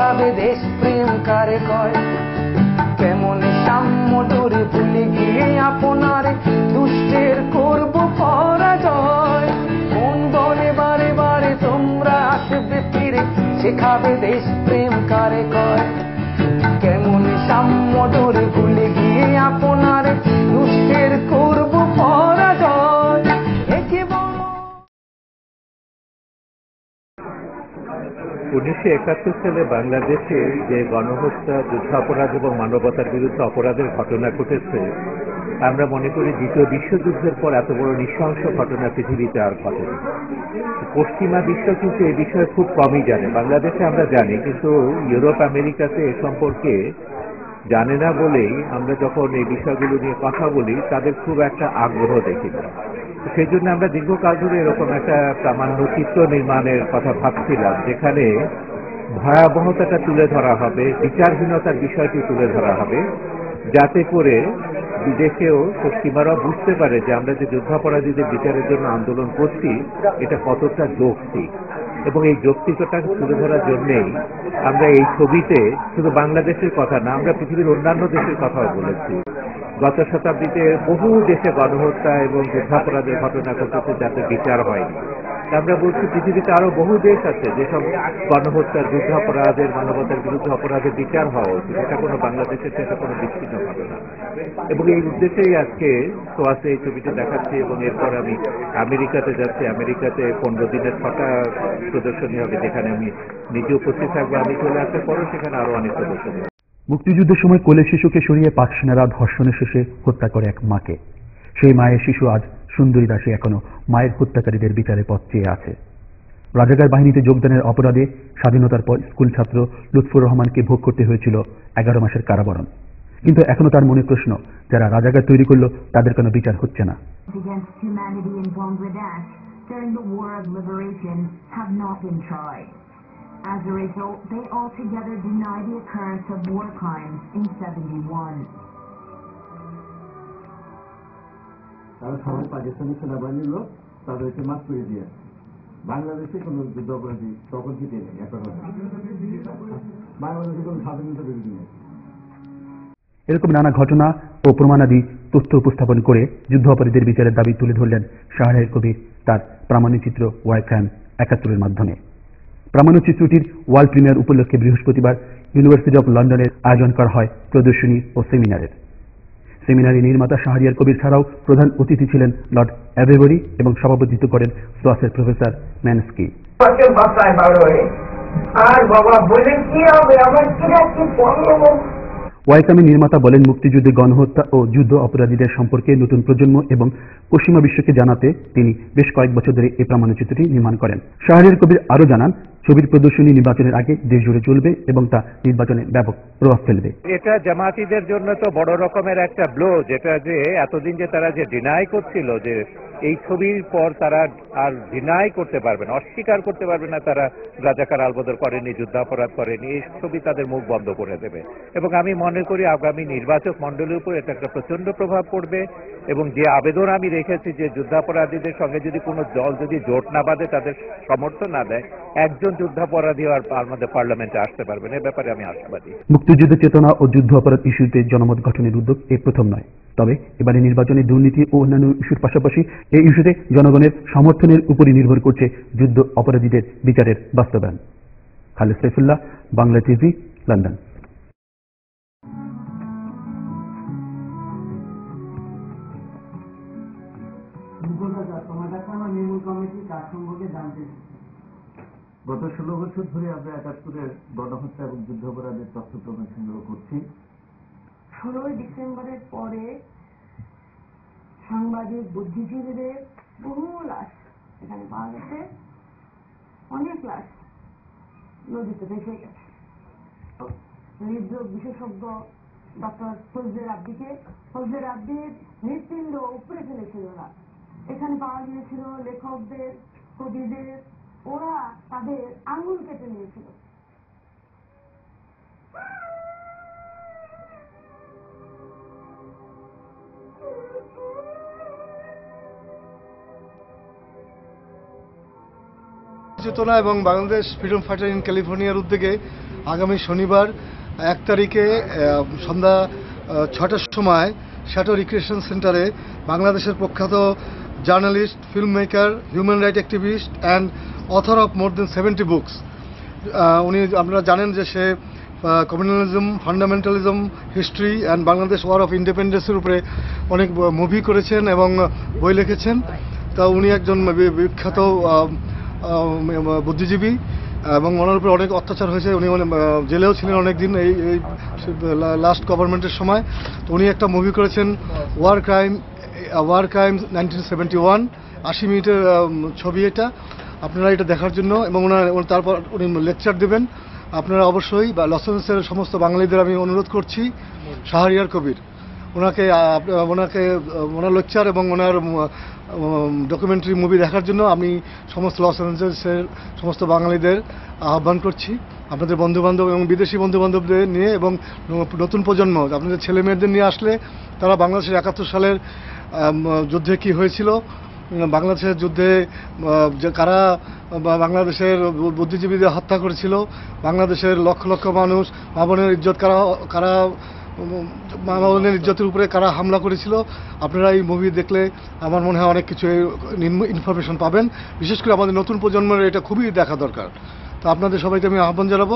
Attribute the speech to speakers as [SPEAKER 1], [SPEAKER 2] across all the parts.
[SPEAKER 1] দেখাবে দেশ প্রেম কারে কয়। কেমন সাম্য ডোরে ভুলে গিয়ে আপনার দুষ্টের করব পরাজয়। কোন বলে বারে বারে তোমরা আসবে ফিরে, শেখাবে দেশ প্রেম কারে কয়।
[SPEAKER 2] উনিশশো একাত্তর সালে বাংলাদেশে যে গণহত্যা, যুদ্ধাপরাধ এবং মানবতার বিরুদ্ধে অপরাধের ঘটনা ঘটেছে, আমরা মনে করি দ্বিতীয় বিশ্বযুদ্ধের পর এত বড় নৃশংস ঘটনা পৃথিবীতে আর ঘটেনি। পশ্চিমা বিশ্ব কিন্তু এ বিষয়ে খুব কমই জানে। বাংলাদেশে আমরা জানি, কিন্তু ইউরোপ, আমেরিকাতে এ সম্পর্কে জানে না বলেই আমরা যখন এই বিষয়গুলো নিয়ে কথা বলি, তাদের খুব একটা আগ্রহ দেখি না। সেই জন্য আমরা দীর্ঘকাল ধরে এরকম একটা প্রামাণ্য চিত্র নির্মাণের কথা ভাবছিলাম, যেখানে ভয়াবহতাটা তুলে ধরা হবে, বিচারহীনতার বিষয়টি তুলে ধরা হবে, যাতে করে বিদেশেও পশ্চিমারাও বুঝতে পারে যে আমরা যে যুদ্ধাপরাধীদের বিচারের জন্য আন্দোলন করছি, এটা কতটা যৌক্তিক। এবং এই যৌক্তিকতা তুলে ধরার জন্যেই আমরা এই ছবিতে শুধু বাংলাদেশের কথা না, আমরা পৃথিবীর অন্যান্য দেশের কথাও বলেছি। গত শতাব্দীতে বহু দেশে গণহত্যা এবং যুদ্ধাপরাধের ঘটনা ঘটেছে যাতে বিচার হয়নি। আমরা বলছি, পৃথিবীতে আরও বহু দেশ আছে যেসব গণহত্যা যুদ্ধাপরাধের মানবতার বিরুদ্ধে অপরাধের বিচার হওয়া উচিত। এটা কোনো বাংলাদেশের সেটা কোনো বিচ্ছিন্ন ঘটনা এবং এই উদ্দেশ্যেই আজকে সোয়াসে এই ছবিটা দেখাচ্ছি এবং এরপর আমি আমেরিকাতে যাচ্ছি। আমেরিকাতে পনেরো দিনের ছটা প্রদর্শনী হবে যেখানে আমি নিজে উপস্থিত থাকব, আমি চলে আসার পরও সেখানে আরও অনেক প্রদর্শনী
[SPEAKER 3] মুক্তিযুদ্ধের সময় কোলে শিশুকে সরিয়ে পাক সেনারা ধর্ষণের শেষে হত্যা করে এক মাকে। সেই মায়ের শিশু আজ সুন্দরী দাসী এখনও মায়ের হত্যাকারীদের বিচারে পথ চেয়ে আছে রাজাকার বাহিনীতে যোগদানের অপরাধে স্বাধীনতার পর স্কুল ছাত্র লুৎফুর রহমানকে ভোগ করতে হয়েছিল এগারো মাসের কারাবরণ কিন্তু এখনও তার মনে প্রশ্ন যারা রাজাকার তৈরি করল তাদের কোনো বিচার হচ্ছে না.
[SPEAKER 4] As a result, they altogether deny the occurrence of war crimes in 71.
[SPEAKER 5] তারা সবাই পাকিস্তানি সেনাবাহিনীর লোক তাদেরকে মাফ করে দিয়ে বাংলাদেশে কোনো যুদ্ধ অপরাধী তখন জিতে নেই, এখন বাংলাদেশে কোনো স্বাধীনতা বিরোধী নেই।
[SPEAKER 3] এরকম নানা ঘটনা ও প্রমাণাদি তথ্য উপস্থাপন করে যুদ্ধ অপরাধীদের বিচারের দাবি তুলে ধরলেন শাহরের কবির তার প্রামাণ্যচিত্র ওয়াইফ্যান একাত্তরের মাধ্যমে। প্রামাণ্যচিত্রটির ওয়ার্ল্ড প্রিমিয়ার উপলক্ষে বৃহস্পতিবার ইউনিভার্সিটি অব লন্ডনের আয়োজন করা হয় প্রদর্শনী ও সেমিনারের। সেমিনারে নির্মাতা শাহরিয়ার কবির ছাড়াও প্রধান অতিথি ছিলেন লর্ড অ্যাভেবরি এবং সভাপতিত্ব করেন সোয়াসের প্রফেসর ম্যানস্কি।
[SPEAKER 6] আর বাবা বলে কি হবে? আমার কিরা কি
[SPEAKER 3] ওয়াইকামি নির্মাতা বলেন মুক্তিযুদ্ধে গণহত্যা ও যুদ্ধ অপরাধীদের সম্পর্কে নতুন প্রজন্ম এবং পশ্চিমা বিশ্বকে জানাতে তিনি বেশ কয়েক বছর ধরে এই প্রামাণ্যচিত্রটি নির্মাণ করেন। শাহরিয়ার কবির আরও জানান ছবির প্রদর্শনী নির্বাচনের আগে দেশ জুড়ে চলবে এবং তা নির্বাচনে ব্যাপক প্রভাব ফেলবে।
[SPEAKER 2] এটা জামাতিদের জন্য তো বড় রকমের একটা ব্লো যেটা যে এতদিন যে তারা যে ডিনাই করছিল যে এই ছবির পর তারা আর ডিনাই করতে পারবে না, অস্বীকার করতে পারবে না তারা, রাজাকার আলবদর করেনি, যুদ্ধাপরাধ করেনি, এই ছবি তাদের মুখ বন্ধ করে দেবে। এবং আমি মনে করি আগামী নির্বাচক মণ্ডলীর উপর এটা একটা প্রচণ্ড প্রভাব পড়বে। এবং যে আবেদন আমি রেখেছি যে যুদ্ধাপরাধীদের সঙ্গে যদি কোনো দল যদি জোট না বাঁধে, তাদের সমর্থন না দেয়, একজন যুদ্ধাপরাধী আর আমাদের পার্লামেন্টে আসতে পারবে না। এ ব্যাপারে আমি আশাবাদী।
[SPEAKER 3] মুক্তিযুদ্ধ চেতনা ও যুদ্ধ অপরাধ ইস্যুতে জনমত গঠনের উদ্যোগ এই প্রথম নয়। তবে এবারে নির্বাচনে দুর্নীতি ও অন্যান্য ইস্যুর পাশাপাশি এই ইস্যুতে জনগণের সমর্থনের উপরই নির্ভর করছে যুদ্ধ অপরাধীদের বিচারের বাস্তবায়ন। Khaled Saifullah, Bangla TV, London.
[SPEAKER 5] গত ষোলো বছর ধরে আমরা একাত্তরের গণহত্যা এবং যুদ্ধাপরাধের তথ্য প্রমাণ সংগ্রহ করছি।
[SPEAKER 4] ষোলোই ডিসেম্বরের পরে সাংবাদিক বুদ্ধিজীবীদের বহু লাশ এখানে পাওয়া গেছে। অনেক লাশ নদীতে ভেসে গেছে। হৃদরোগ বিশেষজ্ঞ ডক্টর ফজলে রাব্বিকে, ফজলে রাব্বির হৃৎপিণ্ড উপরে ফেলেছিল না। এখানে পাওয়া গিয়েছিল লেখকদের, কবিদের ওরা তাদের আঙুল কেটে নিয়েছিল।
[SPEAKER 7] চেতনা এবং বাংলাদেশ ফ্রিডম ফাইটার ইন ক্যালিফোর্নিয়ার উদ্যোগে আগামী শনিবার এক তারিখে সন্ধ্যা ছটার সময় শ্যাটো রিক্রিয়েশন সেন্টারে বাংলাদেশের প্রখ্যাত journalist film maker human right activist and author of more than seventy books উনি আপনারা জানেন যে সে communalism fundamentalism history and Bangladesh war of ইন্ডিপেন্ডেন্সের উপরে অনেক মুভি করেছেন এবং বই লিখেছেন। তা উনি একজন বিখ্যাত বুদ্ধিজীবী এবং ওনার উপরে অনেক অত্যাচার হয়েছে। উনি জেলেও ছিলেন অনেক দিন এই এই লাস্ট গভর্নমেন্টের সময়। তো উনি একটা মুভি করেছেন war crime war crime nineteen seventy one আশি মিনিটের ছবি এটা। আপনারা এটা দেখার জন্য এবং ওনার তারপর উনি লেকচার দেবেন। আপনারা অবশ্যই, বা লস সমস্ত বাঙালিদের আমি অনুরোধ করছি, শাহরিয়ার কবির। ওনাকে ওনাকে, ওনার লেকচার এবং ওনার ডকুমেন্টারি মুভি দেখার জন্য আমি সমস্ত লস এঞ্জেলেসের সমস্ত বাঙালিদের আহ্বান করছি। আপনাদের বন্ধুবান্ধব এবং বিদেশি বন্ধুবান্ধবদের নিয়ে এবং নতুন প্রজন্ম, আপনাদের ছেলে মেয়েদের নিয়ে আসলে তারা বাংলাদেশের একাত্তর সালের যুদ্ধে কি হয়েছিল বাংলাদেশের যুদ্ধে কারা বাংলাদেশের বুদ্ধিজীবীদের হত্যা করেছিল বাংলাদেশের লক্ষ লক্ষ মানুষ মা বোনের ইজ্জত কারা কারা উম, মা বোনের ইজ্জতের উপরে কারা হামলা করেছিল আপনারা এই মুভি দেখলে আমার মনে হয় অনেক কিছু ইনফরমেশন পাবেন। বিশেষ করে আমাদের নতুন প্রজন্মের এটা খুবই দেখা দরকার। তো আপনাদের সবাইকে আমি আহ্বান জানাব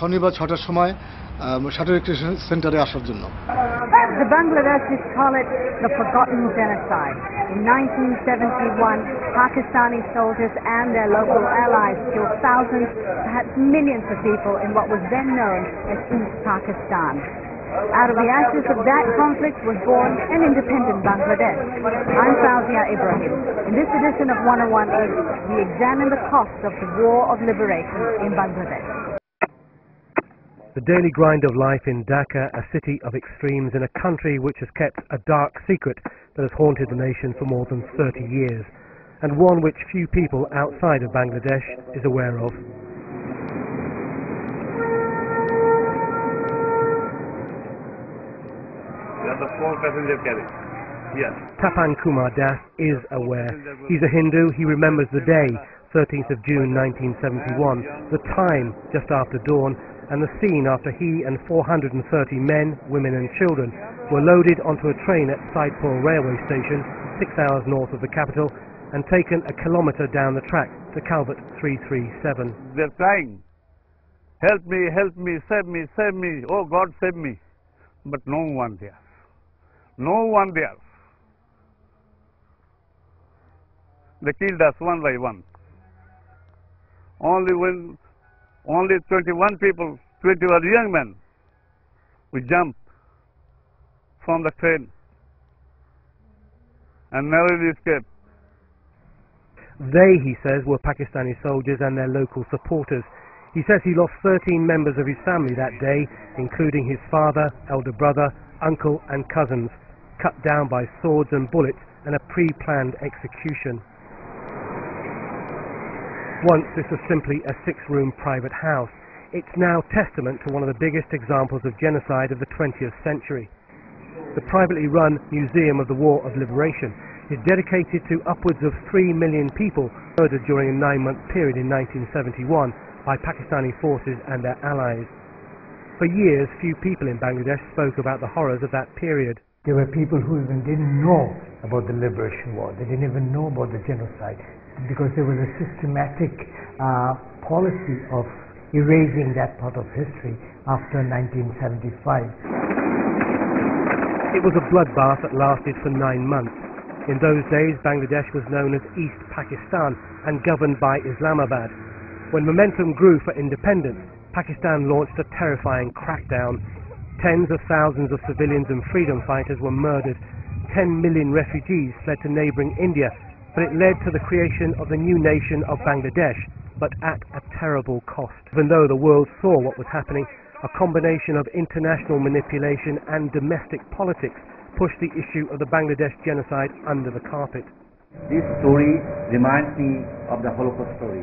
[SPEAKER 7] শনিবার ছটার সময় সেন্টারে আসার জন্য।
[SPEAKER 8] The Bangladeshis call it the forgotten genocide. In 1971, Pakistani soldiers and their local allies killed thousands, perhaps millions of people in what was then known as East Pakistan. Out of the ashes of that conflict was born an independent Bangladesh. I'm Fauzia Ibrahim. In this edition of 101 East, we examine the cost of the War of Liberation in Bangladesh.
[SPEAKER 9] The daily grind of life in Dhaka, a city of extremes in a country which has kept a dark secret that has haunted the nation for more than 30 years, and one which few people outside of Bangladesh is aware of.
[SPEAKER 2] the four passenger carriage. Yes.
[SPEAKER 9] Tapan Kumar Das is aware. He's a Hindu. He remembers the day, 13th of June 1971, the time just after dawn, and the scene after he and 430 men, women and children were loaded onto a train at Saidpur railway station, six hours north of the capital, and taken a kilometre down the track to Calvert 337.
[SPEAKER 10] They're crying, help me, help me, save me, save me, oh God save me. But no one there. No one there. They killed us one by one. Only when, only 21 people, 21 young men, we jumped from the train and narrowly escaped.
[SPEAKER 9] They, he says, were Pakistani soldiers and their local supporters. He says he lost 13 members of his family that day, including his father, elder brother, uncle and cousins, cut down by swords and bullets and a pre-planned execution. Once this was simply a six-room private house. It's now testament to one of the biggest examples of genocide of the 20th century. The privately run Museum of the War of Liberation is dedicated to upwards of 3 million people murdered during a nine-month period in 1971 by Pakistani forces and their allies. For years, few people in Bangladesh spoke about the horrors of that period.
[SPEAKER 11] There were people who even didn't know about the liberation war. They didn't even know about the genocide because there was a systematic uh, policy of erasing that part of history after 1975.
[SPEAKER 9] It was a bloodbath that lasted for nine months. In those days, Bangladesh was known as East Pakistan and governed by Islamabad. When momentum grew for independence, Pakistan launched a terrifying crackdown. Tens of thousands of civilians and freedom fighters were murdered. Ten million refugees fled to neighbouring India, but it led to the creation of the new nation of Bangladesh, but at a terrible cost. Even though the world saw what was happening, a combination of international manipulation and domestic politics pushed the issue of the Bangladesh genocide under the carpet.
[SPEAKER 12] This story reminds me of the Holocaust story.